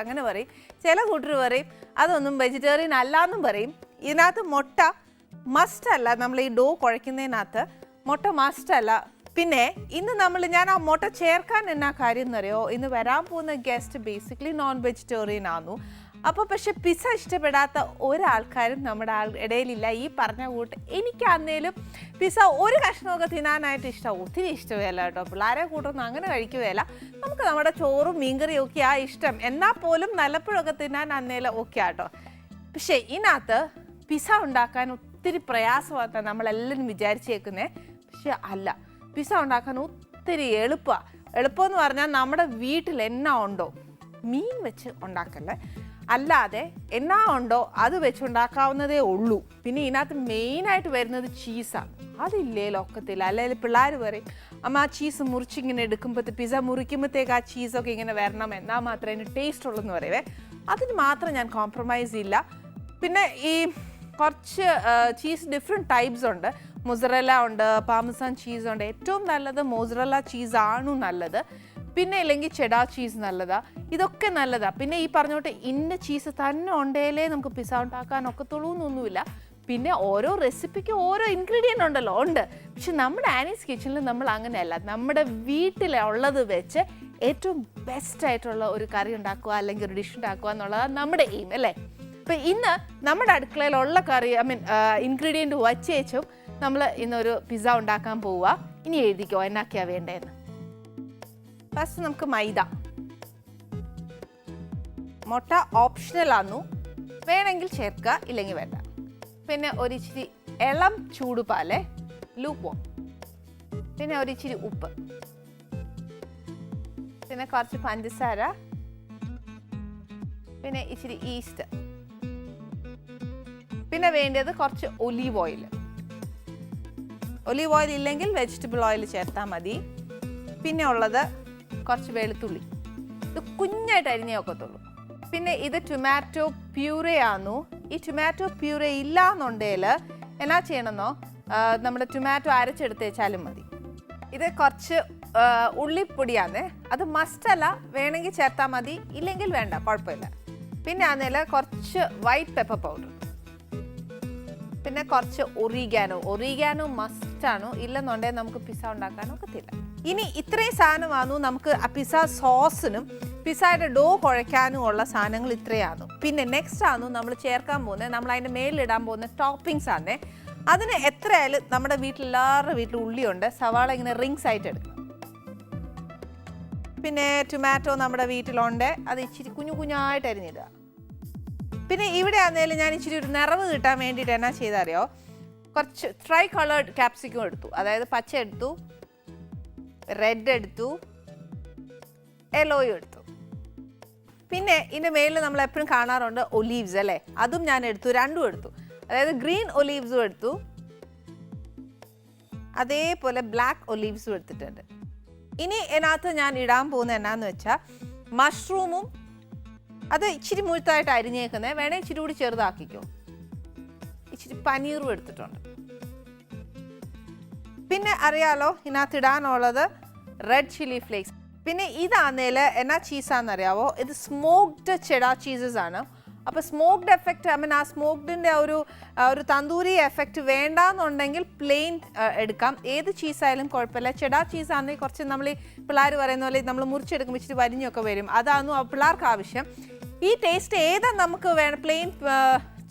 അങ്ങനെ പറയും. ചില കൂട്ടർ പറയും അതൊന്നും വെജിറ്റേറിയൻ അല്ലാന്നും പറയും. ഇതിനകത്ത് മുട്ട മസ്റ്റ് അല്ല. നമ്മൾ ഈ ഡോ കുഴയ്ക്കുന്നതിനകത്ത് മുട്ട മസ്റ്റ് അല്ല. പിന്നെ ഇന്ന് നമ്മൾ ഞാൻ ആ മുട്ട ചേർക്കാൻ എന്നാ കാര്യം എന്നറിയോ ഇന്ന് വരാൻ പോകുന്ന ഗസ്റ്റ് ബേസിക്കലി നോൺ വെജിറ്റേറിയൻ ആന്നു. അപ്പോൾ പക്ഷെ പിസ ഇഷ്ടപ്പെടാത്ത ഒരാൾക്കാരും നമ്മുടെ ആൾ ഇടയിലില്ല. ഈ പറഞ്ഞ കൂട്ട് എനിക്കാന്നേലും പിസ ഒരു കഷ്ണമൊക്കെ തിന്നാനായിട്ട് ഇഷ്ടം ഒത്തിരി ഇഷ്ടമല്ല കേട്ടോ. പിള്ളേരെ കൂട്ടൊന്നും അങ്ങനെ കഴിക്കുകയല്ല നമുക്ക് നമ്മുടെ ചോറും മീൻകറിയും ഒക്കെ ആ ഇഷ്ടം. എന്നാൽ പോലും നല്ലപ്പോഴൊക്കെ തിന്നാൻ അന്നേലും ഒക്കെ ആട്ടോ പക്ഷേ ഇതിനകത്ത് പിസ ഉണ്ടാക്കാൻ ഒത്തിരി പ്രയാസമാണ് നമ്മളെല്ലാവരും വിചാരിച്ചേക്കുന്നത് പക്ഷെ അല്ല. പിസ ഉണ്ടാക്കാൻ ഒത്തിരി എളുപ്പമാണ് എളുപ്പമെന്ന് പറഞ്ഞാൽ നമ്മുടെ വീട്ടിൽ എന്നാ ഉണ്ടോ? മീൻ വെച്ച് ഉണ്ടാക്കല്ലേ. അല്ലാതെ എന്നാ ഉണ്ടോ അത് വെച്ചുണ്ടാക്കാവുന്നതേ ഉള്ളൂ. പിന്നെ ഇതിനകത്ത് മെയിനായിട്ട് വരുന്നത് ചീസാണ്. അതില്ലേ ലൊക്കത്തില്ല അല്ലെങ്കിൽ പിള്ളേർ പറയും അമ്മ ആ ചീസ് മുറിച്ചിങ്ങനെ എടുക്കുമ്പോഴത്തെ പിസ്സ മുറിക്കുമ്പോഴത്തേക്ക് ആ ചീസൊക്കെ ഇങ്ങനെ വരണം എന്നാൽ മാത്രമേ അതിന് ടേസ്റ്റ് ഉള്ളൂ എന്ന് പറയുവേ. അതിന് മാത്രം ഞാൻ കോംപ്രമൈസ് ഇല്ല. പിന്നെ ഈ കുറച്ച് ചീസ് ഡിഫറെന്റ് ടൈപ്സ് ഉണ്ട്. മൊസറല്ല ഉണ്ട് പാമസാൻ ചീസ് ഉണ്ട്. ഏറ്റവും നല്ലത് മൊസറല്ല ചീസാണു നല്ലത്. പിന്നെ ഇല്ലെങ്കിൽ ചെഡാ ചീസ് നല്ലതാ. ഇതൊക്കെ നല്ലതാ. പിന്നെ ഈ പറഞ്ഞോട്ട് ഇന്ന ചീസ് തന്നെ ഉണ്ടേലേ നമുക്ക് പിസ ഉണ്ടാക്കാൻ ഒക്കത്തുള്ളൂ എന്നൊന്നുമില്ല. പിന്നെ ഓരോ റെസിപ്പിക്ക് ഓരോ ഇൻഗ്രീഡിയന്റ് ഉണ്ടല്ലോ ഉണ്ട്. പക്ഷെ നമ്മുടെ ആനീസ് കിച്ചണിൽ നമ്മൾ അങ്ങനെയല്ല. നമ്മുടെ വീട്ടിലുള്ളത് വെച്ച് ഏറ്റവും ബെസ്റ്റ് ആയിട്ടുള്ള ഒരു കറി ഉണ്ടാക്കുക അല്ലെങ്കിൽ ഒരു ഡിഷ് ഉണ്ടാക്കുക എന്നുള്ളതാണ് നമ്മുടെ എയിം അല്ലേ? അപ്പം ഇന്ന് നമ്മുടെ അടുക്കളയിലുള്ള കറി ഐ മീൻ ഇൻഗ്രീഡിയന്റ് വച്ചേച്ചും നമ്മൾ ഇന്നൊരു പിസ്സ ഉണ്ടാക്കാൻ പോവുക. ഇനി എഴുതിക്കോ എന്നാക്കിയാ വേണ്ടതെന്ന് ഫസ്റ്റ് നമുക്ക് മൈദ. മുട്ട ഓപ്ഷണൽ ആന്നു. വേണമെങ്കിൽ ചേർക്കുക ഇല്ലെങ്കിൽ വേണ്ട. പിന്നെ ഒരിച്ചിരി ഇളം ചൂടുപാൽ ലൂപ്പോ പിന്നെ ഒരിച്ചിരി ഉപ്പ്. പിന്നെ കുറച്ച് പഞ്ചസാര. പിന്നെ ഇച്ചിരി ഈസ്റ്റ് പിന്നെ വേണ്ടത് കുറച്ച് ഒലീവ് ഓയിൽ ഒലീവ് ഓയിൽ ഇല്ലെങ്കിൽ വെജിറ്റബിൾ ഓയിൽ ചേർത്താൽ മതി. പിന്നെ ഉള്ളത് കുറച്ച് വെളുത്തുള്ളി. ഇത് കുഞ്ഞായിട്ട് അരിഞ്ഞേ ഒക്കത്തുള്ളൂ പിന്നെ ഇത് ടൊമാറ്റോ പ്യൂറേ ആന്നു. ഈ ടൊമാറ്റോ പ്യൂറേ ഇല്ല എന്നുണ്ടെങ്കിൽ എന്നാ ചെയ്യണമെന്നോ? നമ്മൾ ടൊമാറ്റോ അരച്ചെടുത്ത് വെച്ചാലും മതി. ഇത് കുറച്ച് ഉള്ളിപ്പൊടിയാണ് അത് മസ്റ്റ് അല്ല. വേണമെങ്കിൽ ചേർത്താൽ മതി. ഇല്ലെങ്കിൽ വേണ്ട. കുഴപ്പമില്ല. പിന്നെ ആണെങ്കിൽ കുറച്ച് വൈറ്റ് പെപ്പർ പൗഡർ പിന്നെ കുറച്ച് ഒറീഗാനോ ഒറീഗാനോ മസ്റ്റാണോ ഇല്ലെന്നുണ്ടെങ്കിൽ നമുക്ക് പിസ്സ ഉണ്ടാക്കാൻ ഒക്കത്തില്ല. ഇനി ഇത്രയും സാധനമാണ് നമുക്ക് പിസ്സ സോസിനും പിസ്സയുടെ ഡോ കുഴയ്ക്കാനും ഉള്ള സാധനങ്ങൾ ഇത്രയാണ്. പിന്നെ നെക്സ്റ്റ് ആണ് നമ്മൾ ചേർക്കാൻ പോകുന്നത് നമ്മൾ അതിന്റെ മേലിടാൻ പോകുന്ന ടോപ്പിങ്സ് ആണ്. അതിന് എത്രയായാലും നമ്മുടെ വീട്ടിൽ എല്ലാവരുടെ വീട്ടിൽ ഉള്ളിയുണ്ട്. സവാള ഇങ്ങനെ റിങ്സ് ആയിട്ട് എടുക്കും. പിന്നെ ടൊമാറ്റോ നമ്മുടെ വീട്ടിലുണ്ട്. അത് ഇച്ചിരി കുഞ്ഞു കുഞ്ഞായിട്ട് അരിഞ്ഞിടുക. പിന്നെ ഇവിടെ ആണെങ്കിലും ഞാൻ ഇച്ചിരി ഒരു നിറവ് കിട്ടാൻ വേണ്ടിയിട്ട് എന്നാ ചെയ്തറിയോ? കുറച്ച് ട്രൈ കളേർഡ് ക്യാപ്സിക്കം എടുത്തു. അതായത് പച്ച എടുത്തു റെഡ് എടുത്തു യെല്ലോയും എടുത്തു. പിന്നെ ഇതിന്റെ മേലിൽ നമ്മൾ എപ്പോഴും കാണാറുണ്ട് ഒലീവ്സ് അല്ലേ? അതും ഞാൻ എടുത്തു രണ്ടും എടുത്തു. അതായത് ഗ്രീൻ ഒലീവ്സും എടുത്തു. അതേപോലെ ബ്ലാക്ക് ഒലീവ്സും എടുത്തിട്ടുണ്ട്. ഇനി ഇതിനകത്ത് ഞാൻ ഇടാൻ പോകുന്ന എന്നാന്ന് വെച്ചാൽ മഷ്റൂമും അത് ഇച്ചിരി മുഴുത്തായിട്ട് അരിഞ്ഞേക്കുന്നത് വേണേൽ ഇച്ചിരി കൂടി ചെറുതാക്കിക്കോ. ഇച്ചിരി പനീറും എടുത്തിട്ടുണ്ട്. പിന്നെ അറിയാലോ ഇതിനകത്ത് ഇടാനുള്ളത് റെഡ് ചില്ലി ഫ്ലേക്സ് പിന്നെ ഇതാന്നേൽ എന്നാ ചീസാണെന്നറിയാവോ ഇത് സ്മോക്ഡ് ചെഡാ ചീസസ് ആണ്. അപ്പോൾ സ്മോക്ഡ് എഫക്റ്റ് ഐ മീൻ ആ സ്മോക്ഡിന്റെ ഒരു ഒരു തന്തൂരി എഫക്റ്റ് വേണ്ടാന്നുണ്ടെങ്കിൽ പ്ലെയിൻ എടുക്കാം. ഏത് ചീസായാലും കുഴപ്പമില്ല. ചെടാ ചീസ് ആണെങ്കിൽ കുറച്ച് നമ്മൾ ഈ പിള്ളേർ പറയുന്ന പോലെ നമ്മൾ മുറിച്ചെടുക്കുമ്പോൾ ഇച്ചിരി വരിഞ്ഞൊക്കെ വരും. അതാണ് പിള്ളേർക്ക് ആവശ്യം. ഈ ടേസ്റ്റ് ഏതാ നമുക്ക് വേണം പ്ലെയിൻ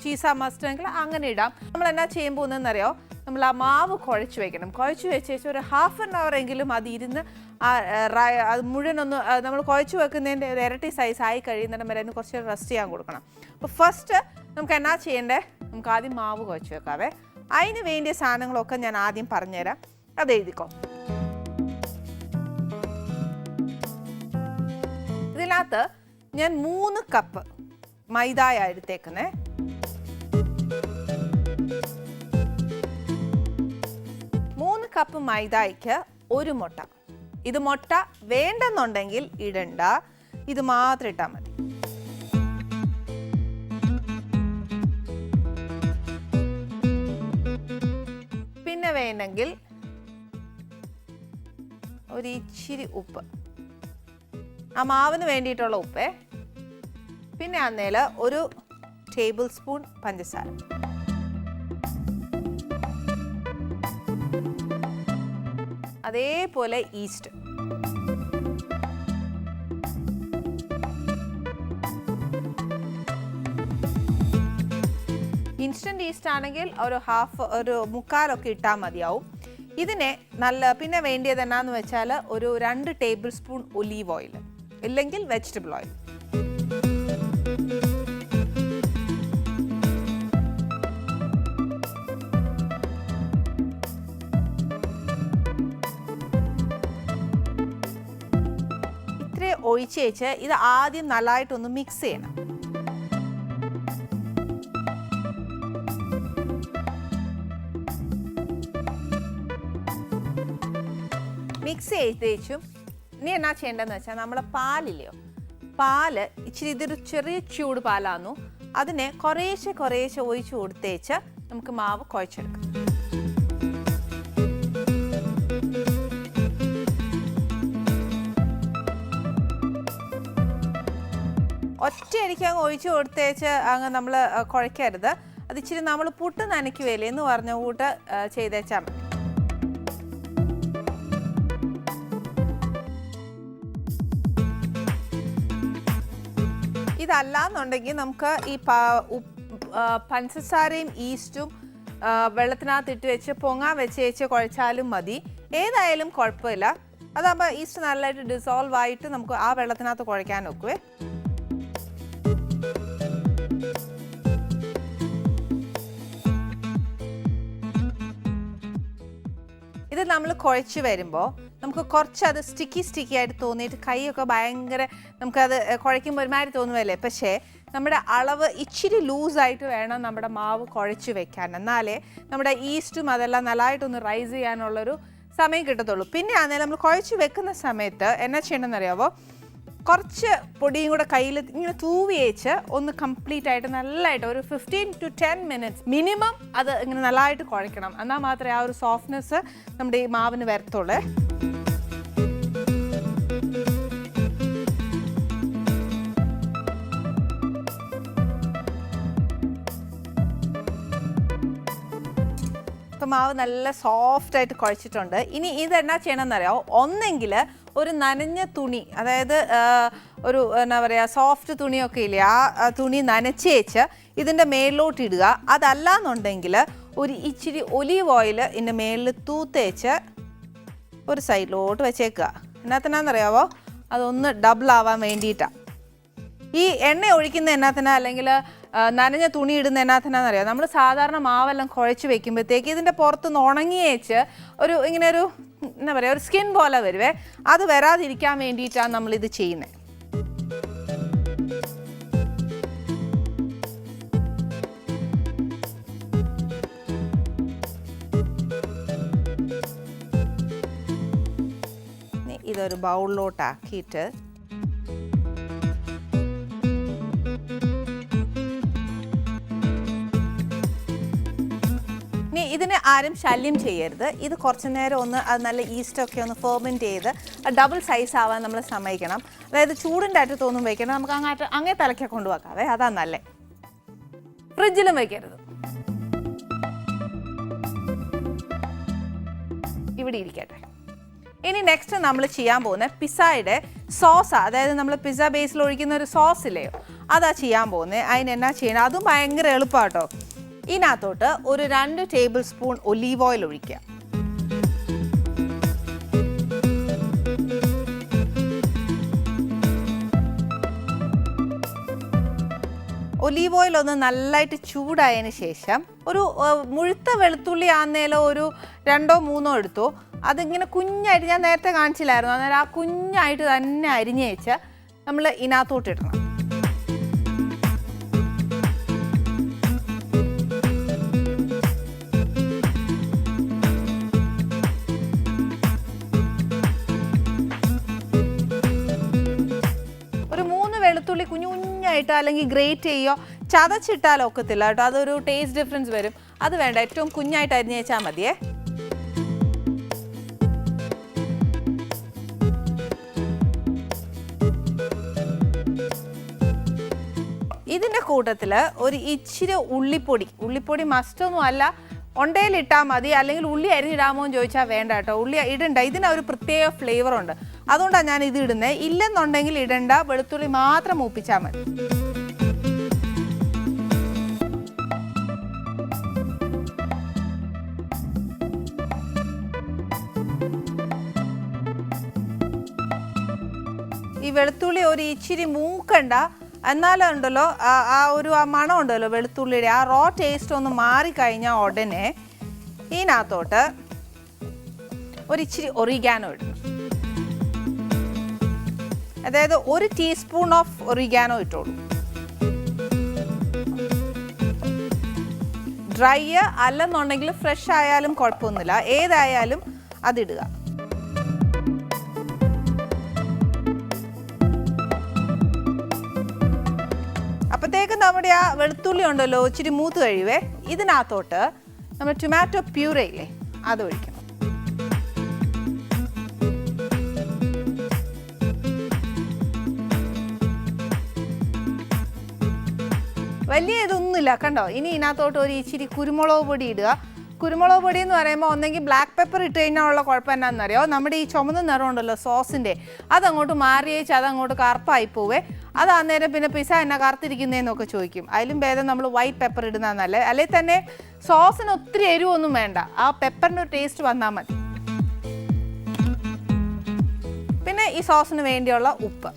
ചീസാ മസ്റ്റ് എങ്കിൽ അങ്ങനെ ഇടാം. നമ്മൾ എന്നാ ചെയ്യാൻ പോകുന്നതെന്നറിയോ? നമ്മൾ ആ മാവ് കുഴച്ച് വെക്കണം. കുഴച്ച് വെച്ച് വെച്ച് ഒരു ഹാഫ് ആൻ അവർ എങ്കിലും അത് ഇരുന്ന് അത് മുഴുവനൊന്ന് ഒന്ന് നമ്മൾ കുഴച്ച് വെക്കുന്നതിന്റെ ഒരു ഇരട്ടി സൈസ് ആയി കഴിയുന്നിടം വരെ കുറച്ച് റെസ്റ്റ് ചെയ്യാൻ കൊടുക്കണം. അപ്പോൾ ഫസ്റ്റ് നമുക്ക് എന്നാ ചെയ്യേണ്ടേ? നമുക്ക് ആദ്യം മാവ് കുഴച്ച് വെക്കാവേ. അതിന് വേണ്ടിയ സാധനങ്ങളൊക്കെ ഞാൻ ആദ്യം പറഞ്ഞുതരാം. അത് എഴുതിക്കോ. ഇതിനകത്ത് ഞാൻ മൂന്ന് കപ്പ് മൈദായ എടുത്തേക്കുന്നേ. കപ്പ് മൈദായ്ക്ക് ഒരു മുട്ട. ഇത് മുട്ട വേണ്ടെന്നുണ്ടെങ്കിൽ ഇടണ്ട. ഇത് മാത്രം ഇട്ടാൽ മതി. പിന്നെ വേണമെങ്കിൽ ഒരു ഇച്ചിരി ഉപ്പ്. ആ മാവിന് വേണ്ടിയിട്ടുള്ള ഉപ്പേ. പിന്നെ അന്നേൽ ഒരു ടേബിൾ സ്പൂൺ പഞ്ചസാര. അതേപോലെ ഈസ്റ്റ്. ഇൻസ്റ്റന്റ് ഈസ്റ്റ് ആണെങ്കിൽ ഒരു ഹാഫ് ഒരു മുക്കാലൊക്കെ ഇട്ടാൽ മതിയാവും. ഇതിനെ നല്ല പിന്നെ വേണ്ടിയത് എന്നാന്ന് വെച്ചാൽ ഒരു രണ്ട് ടേബിൾ സ്പൂൺ ഒലീവ് ഓയിൽ ഇല്ലെങ്കിൽ വെജിറ്റബിൾ ഓയിൽ. ഇത്രേ ഒഴിച്ച് വെച്ച് ഇത് ആദ്യം നല്ലതായിട്ടൊന്ന് മിക്സ് ചെയ്യണം. മിക്സ് ചെയ്തേച്ചും ഇനി എന്നാ ചെയ്യേണ്ടതെന്ന് വെച്ചാൽ നമ്മളെ പാലില്ലയോ പാൽ ഇച്ചിരി ഇതൊരു ചെറിയ ചൂട് പാലാന്നു. അതിനെ കുറേശ്ശെ കുറേശ്ശെ ഒഴിച്ച് കൊടുത്തേച്ച് നമുക്ക് മാവ് കുഴച്ചെടുക്കാം. ഒറ്റയടിക്ക് അങ്ങ് ഒഴിച്ചു കൊടുത്തേച്ച് അങ്ങ് നമ്മൾ കുഴക്കരുത് അത് ഇച്ചിരി നമ്മൾ പുട്ട് നനയ്ക്കുവേലേ എന്ന് പറഞ്ഞ കൂട്ട് ചെയ്തേച്ചാൽ മതി. ഇതല്ലാന്നുണ്ടെങ്കിൽ നമുക്ക് ഈ പഞ്ചസാരയും ഈസ്റ്റും വെള്ളത്തിനകത്ത് ഇട്ട് വെച്ച് പൊങ്ങാൻ വെച്ച് വെച്ച് കുഴച്ചാലും മതി. ഏതായാലും കുഴപ്പമില്ല. അതാകുമ്പോൾ ഈസ്റ്റ് നല്ലതായിട്ട് ഡിസോൾവ് ആയിട്ട് നമുക്ക് ആ വെള്ളത്തിനകത്ത് കുഴയ്ക്കാൻ നോക്കുവേ നമ്മൾ കുഴച്ച് വരുമ്പോൾ നമുക്ക് കുറച്ച് അത് സ്റ്റിക്കി സ്റ്റിക്കി ആയിട്ട് തോന്നിയിട്ട് കൈയൊക്കെ ഭയങ്കര നമുക്കത് കുഴയ്ക്കുമ്പോൾ ഒരുമാതിരി തോന്നുമല്ലേ പക്ഷേ നമ്മുടെ അളവ് ഇച്ചിരി ലൂസായിട്ട് വേണം നമ്മുടെ മാവ് കുഴച്ച് വെക്കാൻ. എന്നാലേ നമ്മുടെ ഈസ്റ്റും അതെല്ലാം നല്ലതായിട്ടൊന്ന് റൈസ് ചെയ്യാനുള്ളൊരു സമയം കിട്ടത്തുള്ളൂ. പിന്നെ ആണെങ്കിൽ നമ്മൾ കുഴച്ച് വെക്കുന്ന സമയത്ത് എന്നാ ചെയ്യണമെന്ന് അറിയാമോ കുറച്ച് പൊടിയും കൂടെ കയ്യിൽ ഇങ്ങനെ തൂവി വെച്ച് ഒന്ന് കംപ്ലീറ്റ് ആയിട്ട് നല്ലതായിട്ട് ഒരു fifteen to ten minutes minimum അത് ഇങ്ങനെ നല്ലതായിട്ട് കുഴക്കണം എന്നാൽ മാത്രമേ ആ ഒരു സോഫ്റ്റ്നെസ് നമ്മുടെ ഈ മാവിന് വരത്തുള്ളൂ. മാവ് നല്ല സോഫ്റ്റ് ആയിട്ട് കുഴച്ചിട്ടുണ്ട്. ഇനി ഇത് എന്നാ ചെയ്യണമെന്ന് അറിയാമോ ഒന്നെങ്കിൽ ഒരു നനഞ്ഞ തുണി അതായത് ഒരു എന്നാ പറയുക സോഫ്റ്റ് തുണിയൊക്കെ ഇല്ലേ ആ തുണി നനച്ചേച്ച് ഇതിന്റെ മേളിലോട്ട് ഇടുക. അതല്ലാന്നുണ്ടെങ്കിൽ ഒരു ഇച്ചിരി ഒലീവ് ഓയിൽ ഇതിന്റെ മേളിൽ തൂത്തേച്ച് ഒരു സൈഡിലോട്ട് വെച്ചേക്കുക. എന്നാത്തിനാന്നറിയാവോ അതൊന്ന് ഡബിൾ ആവാൻ വേണ്ടിയിട്ടാണ് ഈ എണ്ണ ഒഴിക്കുന്ന എന്നാത്തിനാ അല്ലെങ്കിൽ നനഞ്ഞ തുണി ഇടുന്ന എന്നാത്തിനാന്ന് അറിയാം. നമ്മൾ സാധാരണ മാവെല്ലാം കുഴച്ച് വെക്കുമ്പോഴത്തേക്ക് ഇതിന്റെ പുറത്തുനിന്ന് ഉണങ്ങി വെച്ച് ഒരു ഇങ്ങനെ ഒരു എന്താ പറയുക ഒരു സ്കിൻ പോലെ വരുവേ. അത് വരാതിരിക്കാൻ വേണ്ടിയിട്ടാണ് നമ്മളിത് ചെയ്യുന്നത് ഇതൊരു ബൗളിലോട്ടാക്കിയിട്ട് ഇനി ഇതിനെ ആരും ശല്യം ചെയ്യരുത്. ഇത് കുറച്ച് നേരം ഒന്ന് അത് നല്ല ഈസ്റ്റൊക്കെ ഒന്ന് ഫെർമെന്റ് ചെയ്ത് ഡബിൾ സൈസ് ആവാൻ നമ്മൾ സമ്മതിക്കണം. അതായത് ചൂടിന്റെ അറ്റത്തൊന്നും വയ്ക്കണം നമുക്ക് അങ്ങാട്ട് അങ്ങേ തലയ്ക്ക് കൊണ്ടുവെക്കാവേ അതാ നല്ലേ. ഫ്രിഡ്ജിലും വയ്ക്കരുത് ഇവിടെ ഇരിക്കട്ടെ. ഇനി നെക്സ്റ്റ് നമ്മൾ ചെയ്യാൻ പോകുന്ന പിസ്സയുടെ സോസ അതായത് നമ്മൾ പിസ്സ ബേസിൽ ഒഴിക്കുന്ന ഒരു സോസ് ഇല്ലയോ അതാ ചെയ്യാൻ പോകുന്നത്. അതിന് എന്നാ ചെയ്യണം? അതും ഭയങ്കര എളുപ്പമാട്ടോ ഇതിനകത്തോട്ട് ഒരു രണ്ട് ടേബിൾ സ്പൂൺ ഒലീവ് ഓയിൽ ഒഴിക്കുക. ഒലീവ് ഓയിൽ ഒന്ന് നല്ലതായിട്ട് ചൂടായതിന് ശേഷം ഒരു മുഴുത്ത വെളുത്തുള്ളി ആന്നേലോ ഒരു രണ്ടോ മൂന്നോ എടുത്തു. അതിങ്ങനെ കുഞ്ഞായിട്ട് ഞാൻ നേരത്തെ കാണിച്ചില്ലായിരുന്നു. അന്നേരം ആ കുഞ്ഞായിട്ട് തന്നെ അരിഞ്ഞ് വെച്ച് നമ്മൾ ഇതിനകത്തോട്ട് ഇടണം. കുഞ്ഞായിട്ട് അല്ലെങ്കിൽ ഗ്രേറ്റ് ചെയ്യോ ചതച്ചിട്ടാൽ ഒക്കത്തില്ല കേട്ടോ. അതൊരു ടേസ്റ്റ് ഡിഫറൻസ് വരും. അത് വേണ്ട ഏറ്റവും കുഞ്ഞായിട്ട് അരിഞ്ഞ് വെച്ചാൽ മതിയേ. ഇതിന്റെ കൂട്ടത്തിൽ ഒരു ഇച്ചിരി ഉള്ളിപ്പൊടി. ഉള്ളിപ്പൊടി മസ്റ്റൊന്നും അല്ല. ഉണ്ടയിലിട്ടാൽ മതി. അല്ലെങ്കിൽ ഉള്ളി അരിഞ്ഞിടാമോ എന്ന് ചോദിച്ചാൽ വേണ്ട കേട്ടോ. ഉള്ളി ഇടണ്ട. ഇതിന് ഒരു പ്രത്യേക ഫ്ലേവർ ഉണ്ട്. അതുകൊണ്ടാണ് ഞാൻ ഇത് ഇടുന്നത് ഇല്ലെന്നുണ്ടെങ്കിൽ ഇടണ്ട. വെളുത്തുള്ളി മാത്രം മൂപ്പിച്ചാൽ മതി. ഈ വെളുത്തുള്ളി ഒരു ഇച്ചിരി മൂക്കണ്ട. എന്നാലും ഉണ്ടല്ലോ ആ- ഒരു ആ മണം ഉണ്ടല്ലോ വെളുത്തുള്ളിയുടെ. ആ റോ ടേസ്റ്റ് ഒന്ന് മാറിക്കഴിഞ്ഞാൽ ഉടനെ ഇതിനകത്തോട്ട് ഒരിച്ചിരി ഒറിഗാനോ ഇടണം. അതായത് ഒരു ടീസ്പൂൺ ഓഫ് ഒറിഗാനോ ഇട്ടോളൂ. ഡ്രൈ അല്ലെന്നുണ്ടെങ്കിൽ ഫ്രഷ് ആയാലും കുഴപ്പമൊന്നുമില്ല. ഏതായാലും അതിടുക. അപ്പോഴത്തേക്കും നമ്മുടെ ആ വെളുത്തുള്ളി ഉണ്ടല്ലോ ഇച്ചിരി മൂത്ത് കഴിവേ ഇതിനകത്തോട്ട് നമ്മൾ ടൊമാറ്റോ പ്യൂറേ ഇല്ലേ അത് ഒഴിക്കണം വലിയ ഇതൊന്നുമില്ല. കണ്ടോ? ഇനി ഇതിനകത്തോട്ട് ഒരു ഇച്ചിരി കുരുമുളക് പൊടി ഇടുക. കുരുമുളക് പൊടി എന്ന് പറയുമ്പോൾ ഒന്നെങ്കിൽ ബ്ലാക്ക് പെപ്പർ ഇട്ട് കഴിഞ്ഞാൽ ഉള്ള കുഴപ്പം എന്നാണെന്നറിയോ നമ്മുടെ ഈ ചുമന്ന നിറം ഉണ്ടല്ലോ സോസിന്റെ. അതങ്ങോട്ട് മാറിയേച്ച് അതങ്ങോട്ട് കറുപ്പായി പോവേ. അത് അന്നേരം പിന്നെ പിസ എന്നാ കറുത്തിരിക്കുന്നതെന്നൊക്കെ ചോദിക്കും. അതിലും ഭേദം നമ്മൾ വൈറ്റ് പെപ്പർ ഇടുന്നതല്ലേ അല്ലെങ്കിൽ തന്നെ സോസിന് ഒത്തിരി എരിവൊന്നും വേണ്ട. ആ പെപ്പറിന്റെ ഒരു ടേസ്റ്റ് വന്നാൽ മതി. പിന്നെ ഈ സോസിന് വേണ്ടിയുള്ള ഉപ്പ്.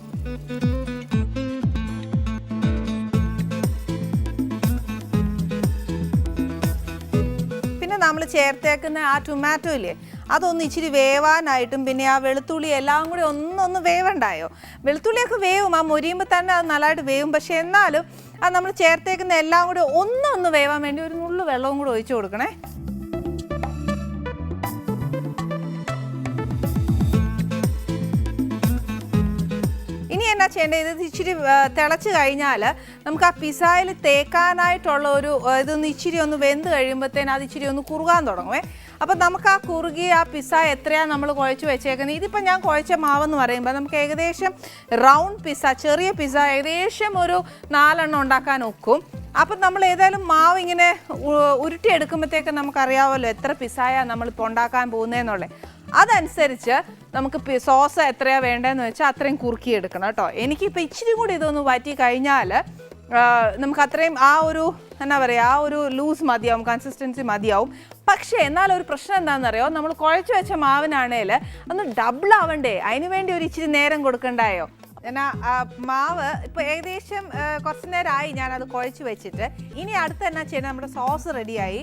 നമ്മൾ ചേർത്തേക്കുന്ന ആ ടൊമാറ്റോ ഇല്ലേ അതൊന്ന് ഇച്ചിരി വേവാനായിട്ടും പിന്നെ ആ വെളുത്തുള്ളി എല്ലാം കൂടി ഒന്നൊന്ന് വേവണ്ടായോ? വെളുത്തുള്ളിയൊക്കെ വേവും ആ മൊരിയുമ്പോൾ തന്നെ അത് നല്ലതായിട്ട് വേവും. പക്ഷെ എന്നാലും അത് നമ്മൾ ചേർത്തേക്കുന്ന എല്ലാം കൂടി ഒന്നൊന്ന് വേവാൻ വേണ്ടി ഒരു നുള്ളു വെള്ളവും കൂടി ഒഴിച്ചു കൊടുക്കണേ. ചെയ്യേണ്ടത് ഇത് ഇച്ചിരി തിളച്ച് കഴിഞ്ഞാൽ നമുക്ക് ആ പിസായിൽ തേക്കാനായിട്ടുള്ള ഒരു ഇതൊന്ന് ഇച്ചിരി ഒന്ന് വെന്ത് കഴിയുമ്പോഴത്തേന് അത് ഇച്ചിരി ഒന്ന് കുറുകാൻ തുടങ്ങുമേ അപ്പം നമുക്ക് ആ കുറുകി ആ പിസ എത്രയാണ് നമ്മൾ കുഴച്ച് വെച്ചേക്കുന്നത് ഇതിപ്പോൾ ഞാൻ കുഴച്ച മാവെന്ന് പറയുമ്പോൾ നമുക്ക് ഏകദേശം റൗണ്ട് പിസ ചെറിയ പിസ ഏകദേശം ഒരു നാലെണ്ണം ഉണ്ടാക്കാൻ ഒക്കും. അപ്പം നമ്മൾ ഏതായാലും മാവ് ഇങ്ങനെ ഉരുട്ടിയെടുക്കുമ്പോഴത്തേക്ക് നമുക്കറിയാമല്ലോ എത്ര പിസായാണ് നമ്മളിപ്പോൾ ഉണ്ടാക്കാൻ പോകുന്നതെന്നുള്ളത് അതനുസരിച്ച് നമുക്ക് സോസ് എത്രയാണ് വേണ്ടതെന്ന് വെച്ചാൽ അത്രയും കുറുക്കി എടുക്കണം കേട്ടോ. എനിക്കിപ്പോൾ ഇച്ചിരി കൂടി ഇതൊന്ന് വറ്റി കഴിഞ്ഞാൽ നമുക്ക് അത്രയും ആ ഒരു എന്നാ പറയുക ആ ഒരു ലൂസ് മതിയാവും കൺസിസ്റ്റൻസി മതിയാവും. പക്ഷേ എന്നാൽ ഒരു പ്രശ്നം എന്താണെന്നറിയോ നമ്മൾ കുഴച്ച് വെച്ച മാവിനാണേൽ ഒന്ന് ഡബിൾ ആവണ്ടേ? അതിന് വേണ്ടി ഒരു ഇച്ചിരി നേരം കൊടുക്കണ്ടായോ? എന്നാ മാവ് ഇപ്പോൾ ഏകദേശം കുറച്ച് നേരമായി ഞാനത് കുഴച്ച് വെച്ചിട്ട്. ഇനി അടുത്ത് എന്നാ ചെയ്യുന്നത് നമ്മുടെ സോസ് റെഡിയായി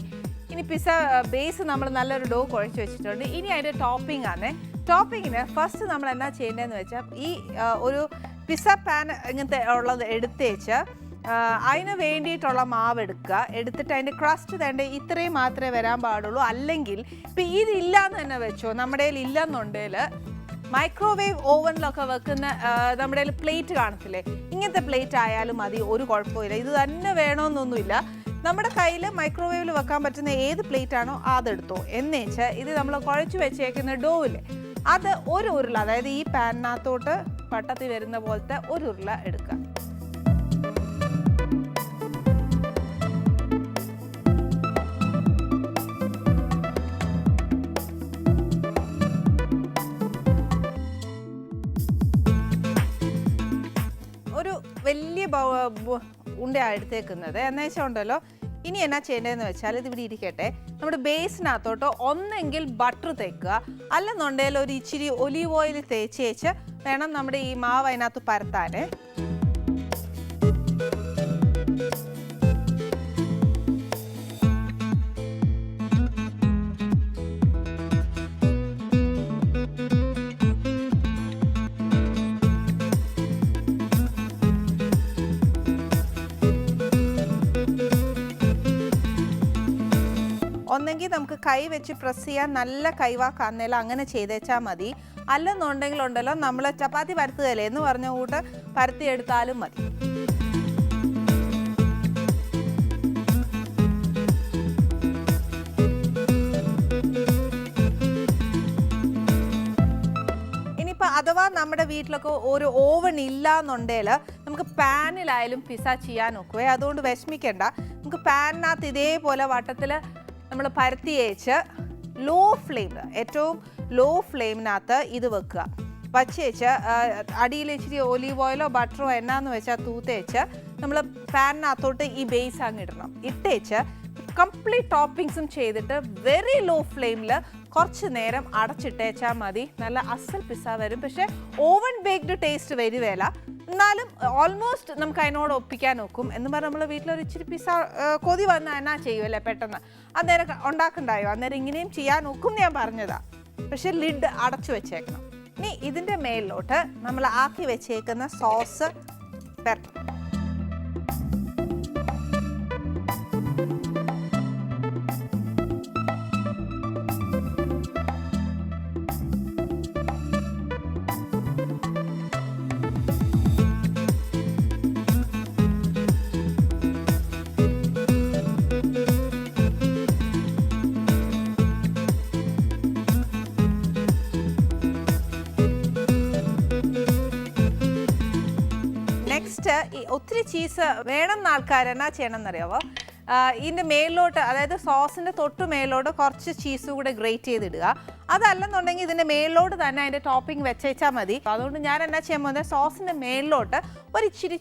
ഇനി പിസ്സ ബേസ് നമ്മൾ നല്ലൊരു ഡോ കുഴച്ച് വെച്ചിട്ടുണ്ട്. ഇനി അതിന്റെ ടോപ്പിംഗ് ആണ് ടോപ്പിങ്ങിന് ഫസ്റ്റ് നമ്മൾ എന്നാ ചെയ്യേണ്ടതെന്ന് വെച്ചാൽ ഈ ഒരു പിസ്സ പാൻ ഇങ്ങനത്തെ ഉള്ളത് എടുത്തേച്ച് അതിന് വേണ്ടിയിട്ടുള്ള മാവ് എടുക്കുക. എടുത്തിട്ട് അതിന്റെ ക്രസ്റ്റ് തേണ്ട ഇത്രയും മാത്രമേ വരാൻ പാടുള്ളൂ. അല്ലെങ്കിൽ ഇപ്പം ഇതില്ലാന്ന് തന്നെ വെച്ചോ നമ്മുടെ കയ്യിൽ ഇല്ലെന്നുണ്ടെങ്കിൽ മൈക്രോവേവ് ഓവനിലൊക്കെ വെക്കുന്ന നമ്മുടെ പ്ലേറ്റ് കാണത്തില്ലേ? ഇങ്ങനത്തെ പ്ലേറ്റ് ആയാലും മതി ഒരു കുഴപ്പമില്ല ഇത് തന്നെ വേണമെന്നൊന്നുമില്ല നമ്മുടെ കയ്യിൽ മൈക്രോവേവിൽ വെക്കാൻ പറ്റുന്ന ഏത് പ്ലേറ്റ് ആണോ അതെടുത്തോ. എന്നുവെച്ച് ഇത് നമ്മൾ കുഴച്ചു വെച്ചേക്കുന്ന ഡോവില്ലേ അത് ഒരു ഉരുള അതായത് ഈ പാനിനകത്തോട്ട് പട്ടത്തിൽ വരുന്ന പോലത്തെ ഒരു ഉരുള എടുക്കുക ഒരു വലിയ ഉണ്ടയാണ് എടുത്തേക്കുന്നത് എന്ന് വെച്ചാൽ ഉണ്ടല്ലോ? ഇനി എന്നാ ചെയ്യേണ്ടതെന്ന് വെച്ചാൽ ഇത് ഇവിടെ ഇരിക്കട്ടെ. നമ്മുടെ ബേസിനകത്തോട്ട് ഒന്നെങ്കിൽ ബട്ടർ തേക്കുക. അല്ലെന്നുണ്ടെങ്കിൽ ഒരു ഇച്ചിരി ഒലീവ് ഓയിൽ തേച്ച് വേണം നമ്മുടെ ഈ മാവ് അതിനകത്ത് പരത്താൻ. ഒന്നെങ്കിൽ നമുക്ക് കൈ വെച്ച് പ്രസ് ചെയ്യാൻ നല്ല കൈവാക്കാന്നേലും അങ്ങനെ ചെയ്തേച്ചാൽ മതി. അല്ലെന്നുണ്ടെങ്കിൽ ഉണ്ടല്ലോ നമ്മൾ ചപ്പാത്തി പരത്തുകയല്ലേ എന്ന് പറഞ്ഞ കൂട്ട് പരത്തിയെടുത്താലും മതി. അഥവാ നമ്മുടെ വീട്ടിലൊക്കെ ഒരു ഓവൺ ഇല്ല എന്നുണ്ടെങ്കിൽ നമുക്ക് പാനിലായാലും പിസ ചെയ്യാൻ നോക്കുവേ അതുകൊണ്ട് വിഷമിക്കേണ്ട. നമുക്ക് പാനിനകത്ത് ഇതേപോലെ വട്ടത്തിൽ നമ്മൾ പരത്തി അയച്ച് ലോ ഫ്ലെയിമിൽ ഏറ്റവും ലോ ഫ്ലെയിമിനകത്ത് ഇത് വെക്കുക. വച്ചേച്ച് അടിയിൽ ഇച്ചിരി ഒലീവ് ഓയിലോ ബട്ടറോ എന്നാന്ന് വെച്ചാൽ തൂത്തേച്ച് നമ്മൾ പാനിനകത്തോട്ട് ഈ ബേസ് അങ്ങ് ഇടണം. ഇട്ടേച്ച് കംപ്ലീറ്റ് ടോപ്പിങ്സും ചെയ്തിട്ട് വെരി ലോ ഫ്ലെയിമിൽ കുറച്ച് നേരം അടച്ചിട്ടേച്ചാൽ മതി. നല്ല അസൽ പിസ്സ വരും. പക്ഷേ ഓവൻ ബേക്ക്ഡ് ടേസ്റ്റ് വരുവേല എന്നാലും ഓൾമോസ്റ്റ് നമുക്ക് അതിനോട് ഒപ്പിക്കാൻ നോക്കും എന്ന് പറഞ്ഞാൽ നമ്മൾ വീട്ടിലൊരു ഇച്ചിരി പിസ്സ കൊതി വന്നാൽ എന്നാ ചെയ്യുമല്ലേ പെട്ടെന്ന്? അന്നേരം ഉണ്ടാക്കണ്ടായോ? അന്നേരം ഇങ്ങനെയും ചെയ്യാൻ നോക്കും ഞാൻ പറഞ്ഞതാ. പക്ഷെ ലിഡ് അടച്ചു വെച്ചേക്കണം. ഇനി ഇതിന്റെ മേലിലോട്ട് നമ്മൾ ആക്കി വെച്ചേക്കുന്ന സോസ് പെരട്ടണം ചീസ് വേണം എന്ന ചെയ്യണം എന്നറിയാവോ ഇതിന്റെ മേലിലോട്ട് അതായത് സോസിന്റെ തൊട്ട് മേലോട്ട് കുറച്ച് ചീസ് കൂടെ ഗ്രേറ്റ് ചെയ്തിടുക. അതല്ലെന്നുണ്ടെങ്കിൽ ഇതിന്റെ മേലിലോട്ട് തന്നെ അതിന്റെ ടോപ്പിംഗ് വെച്ചേച്ചാൽ മതി. അതുകൊണ്ട് ഞാൻ എന്നാ ചെയ്യാൻ പോകുന്നത്? സോസിന്റെ മേലിലോട്ട് ഒരിച്ചിരി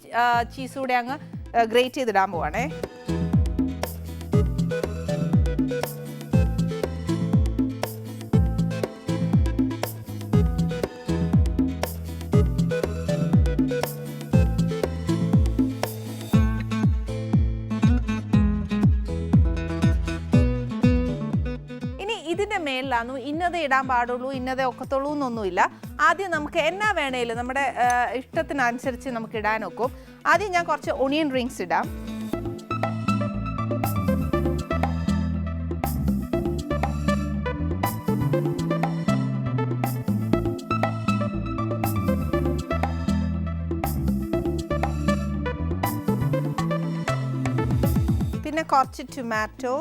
ചീസ് കൂടെ അങ്ങ് ഗ്രേറ്റ് ചെയ്തിടാൻ പോവാണേ. ഇന്നത് ഇന്നതേ ഇടാൻ പാടുള്ളൂ ഇന്നതേ ഒക്കത്തുള്ളൂ എന്നൊന്നുമില്ല. ആദ്യം നമുക്ക് എന്നാ വേണേലും നമ്മുടെ ഇഷ്ടത്തിനനുസരിച്ച് നമുക്ക് ഇടാൻ ഒക്കും. ആദ്യം ഞാൻ കുറച്ച് ഒണിയൻ റിങ്സ് ഇടാം. പിന്നെ കുറച്ച് ടൊമാറ്റോ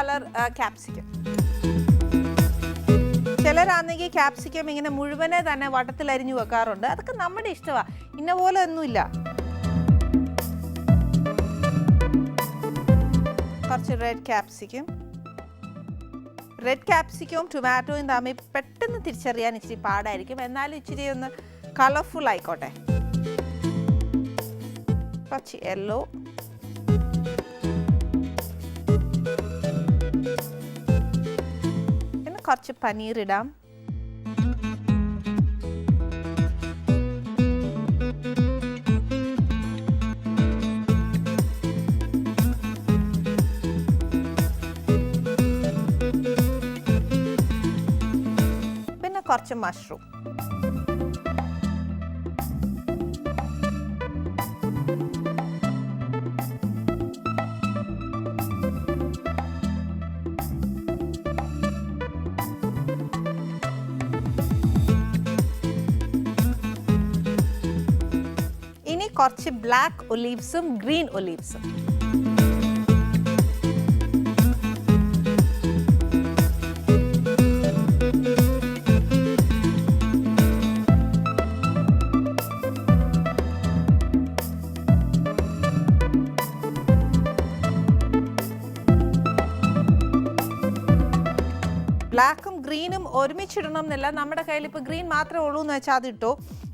കളർ ക്യാപ്സിക്കം ചിലരാണെങ്കിൽ ക്യാപ്സിക്കം ഇങ്ങനെ മുഴുവനെ തന്നെ വട്ടത്തിൽ അരിഞ്ഞു വെക്കാറുണ്ട്. അതൊക്കെ നമ്മുടെ ഇഷ്ടമാണ് ഇന്ന പോലെ ഒന്നുമില്ല. കുറച്ച് റെഡ് ക്യാപ്സിക്കം റെഡ് ക്യാപ്സിക്കവും ടൊമാറ്റോയും തമ്മിൽ പെട്ടെന്ന് തിരിച്ചറിയാൻ ഇച്ചിരി പാടായിരിക്കും. എന്നാലും ഇച്ചിരി ഒന്ന് കളർഫുൾ ആയിക്കോട്ടെ. കുറച്ച് യെല്ലോ കുറച്ച് പനീർ ഇടാം പിന്നെ കുറച്ച് മഷ്റൂം. കുറച്ച് ബ്ലാക്ക് ഒലീവ്സും ഗ്രീൻ ഒലീവ്സും ബ്ലാക്കും ഗ്രീനും ഒരുമിച്ചിടണം എന്നില്ല. നമ്മുടെ കയ്യിൽ ഇപ്പോൾ ഗ്രീൻ മാത്രമേ ഉള്ളൂ എന്ന് വെച്ചാൽ അത്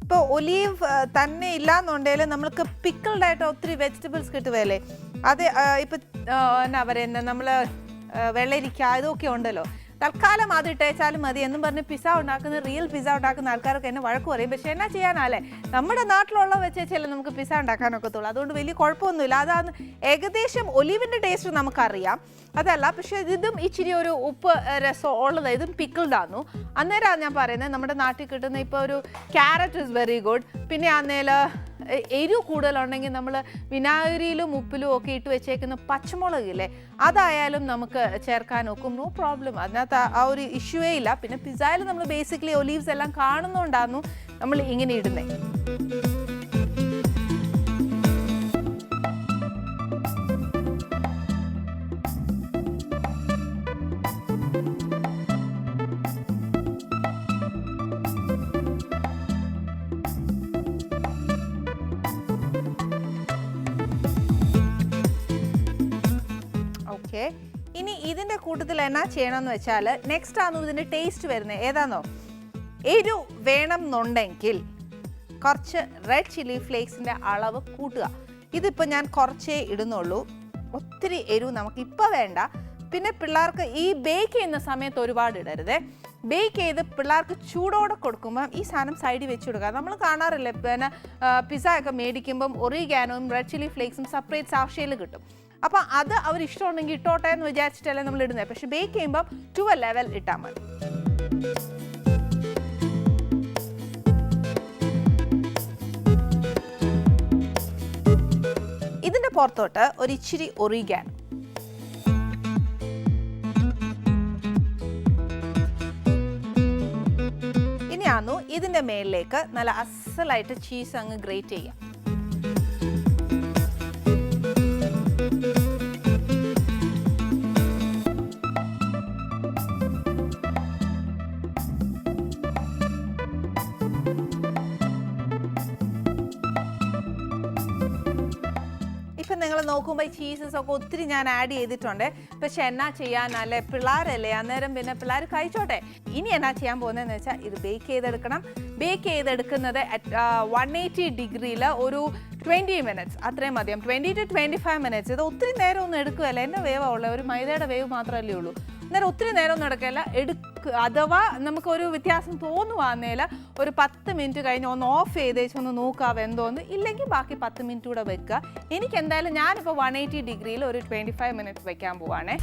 ഇപ്പോൾ ഒലീവ് തന്നെ ഇല്ല ഇല്ലാന്നുണ്ടെങ്കിൽ നമ്മൾക്ക് പിക്കിൾഡ് ആയിട്ട് ഒത്തിരി വെജിറ്റബിൾസ് കിട്ടുകയല്ലേ? അത് ഇപ്പം എന്നാ പറയുന്നത് നമ്മൾ വെള്ളരിക്ക ഇതൊക്കെ ഉണ്ടല്ലോ. തൽക്കാലം അത് ഇട്ടേച്ചാലും മതി എന്നും പറഞ്ഞ് പിസ്സ ഉണ്ടാക്കുന്ന റിയൽ പിസ്സ ഉണ്ടാക്കുന്ന ആൾക്കാരൊക്കെ എന്നെ വഴക്ക് പറയും. പക്ഷേ എന്നാ ചെയ്യാനല്ലേ? നമ്മുടെ നാട്ടിലുള്ള വെച്ചേച്ചല്ലേ നമുക്ക് പിസ്സ ഉണ്ടാക്കാനൊക്കത്തുള്ളൂ. അതുകൊണ്ട് വലിയ കുഴപ്പമൊന്നുമില്ല. അതാണ് ഏകദേശം ഒലിവിന്റെ ടേസ്റ്റ് നമുക്കറിയാം. അതല്ല പക്ഷേ ഇതും ഇച്ചിരി ഒരു ഉപ്പ് രസം ഉള്ളത് ഇതും പിക്കിൾഡാന്നു അന്നേരമാണ് ഞാൻ പറയുന്നത് നമ്മുടെ നാട്ടിൽ കിട്ടുന്ന ഇപ്പോൾ ഒരു ക്യാരറ്റ് ഇസ് വെരി ഗുഡ് പിന്നെ അന്നേൽ എരിവ് കൂടുതലുണ്ടെങ്കിൽ നമ്മൾ വിനാഗിരിയിലും ഉപ്പിലും ഒക്കെ ഇട്ട് വെച്ചേക്കുന്ന പച്ചമുളകില്ലേ അതായാലും നമുക്ക് ചേർക്കാൻ ഒക്കും. നോ പ്രോബ്ലം അതിനകത്ത് ആ ഒരു ഇഷ്യൂവേ ഇല്ല. പിന്നെ പിസ്സയിൽ നമ്മൾ ബേസിക്കലി ഒലീവ്സ് എല്ലാം കാണുന്നുണ്ടായിരുന്നു നമ്മൾ ഇങ്ങനെ ഇടുന്നത് കൂട്ടത്തിൽ എന്നാ ചെയ്യണമെന്ന് വെച്ചാൽ നെക്സ്റ്റ് ആണോ ഇതിന്റെ ടേസ്റ്റ് വരുന്നത് ഏതാണോ എരു വേണം എന്നുണ്ടെങ്കിൽ കുറച്ച് റെഡ് ചില്ലി ഫ്ലേക്സിന്റെ അളവ് കൂട്ടുക. ഇതിപ്പോൾ ഞാൻ കുറച്ചേ ഇടുന്നുള്ളൂ. ഒത്തിരി എരിവ് നമുക്ക് ഇപ്പോൾ വേണ്ട. പിന്നെ പിള്ളേർക്ക് ഈ ബേക്ക് ചെയ്യുന്ന സമയത്ത് ഒരുപാട് ഇടരുത്. ബേക്ക് ചെയ്ത് പിള്ളേർക്ക് ചൂടോടെ കൊടുക്കുമ്പം ഈ സാധനം സൈഡിൽ വെച്ച് കൊടുക്കുക. നമ്മൾ കാണാറില്ല പിന്നെ പിസ്സ ഒക്കെ മേടിക്കുമ്പം ഒറിഗാനോയും റെഡ് ചില്ലി ഫ്ലേക്സും സെപ്പറേറ്റ് സാക്ഷയിൽ കിട്ടും. അപ്പം അത് അവർ ഇഷ്ടമുണ്ടെങ്കിൽ ഇട്ടോട്ടെ എന്ന് വിചാരിച്ചിട്ടല്ലേ നമ്മൾ ഇടുന്നത് പക്ഷേ ബേക്ക് ചെയ്യുമ്പം ടു എ ലെവൽ ഇട്ടാൽ മതി. ഇതിന്റെ പുറത്തോട്ട് ഒരു ഇച്ചിരി ഒറിഗാൻ ഇനിയാന്നു ഇതിന്റെ മേളിലേക്ക് നല്ല അസലായിട്ട് ചീസ് അങ്ങ് ഗ്രേറ്റ് ചെയ്യാം. നോക്കുമ്പോൾ ഈ ചീസസ് ഒക്കെ ഒത്തിരി ഞാൻ ആഡ് ചെയ്തിട്ടുണ്ട്. പക്ഷെ എന്നാ ചെയ്യാനല്ലേ പിള്ളേരല്ലേ? അന്നേരം പിന്നെ പിള്ളേർ കഴിച്ചോട്ടെ. ഇനി എന്നാ ചെയ്യാൻ പോകുന്നതെന്ന് വെച്ചാൽ ഇത് ബേക്ക് ചെയ്തെടുക്കണം. ബേക്ക് ചെയ്തെടുക്കുന്നത് വൺ എയ്റ്റി ഡിഗ്രിയിൽ ഒരു ട്വന്റി മിനിറ്റ്സ് അത്രയും മതിയാവും. Twenty to twenty five minutes ഇത് ഒത്തിരി നേരം ഒന്നും എടുക്കുകയല്ല. എന്നെ വേവാ ഉള്ളത് ഒരു മൈദയുടെ വേവ് മാത്രമല്ലേ ഉള്ളൂ. അന്നേരം ഒത്തിരി നേരം നടക്കില്ല. എടുക്ക അഥവാ നമുക്കൊരു വ്യത്യാസം തോന്നുവാന്നേൽ ഒരു പത്ത് മിനിറ്റ് കഴിഞ്ഞ് ഒന്ന് ഓഫ് ചെയ്തേച്ച് ഒന്ന് നോക്കാം എന്തോന്ന് ഇല്ലെങ്കിൽ ബാക്കി പത്ത് മിനിറ്റ് കൂടെ വെക്കുക. എനിക്ക് എന്തായാലും ഞാനിപ്പോൾ വൺ എയ്റ്റി ഡിഗ്രിയിൽ ഒരു ട്വന്റി ഫൈവ് മിനിറ്റ്സ് വെക്കാൻ പോവാണേ.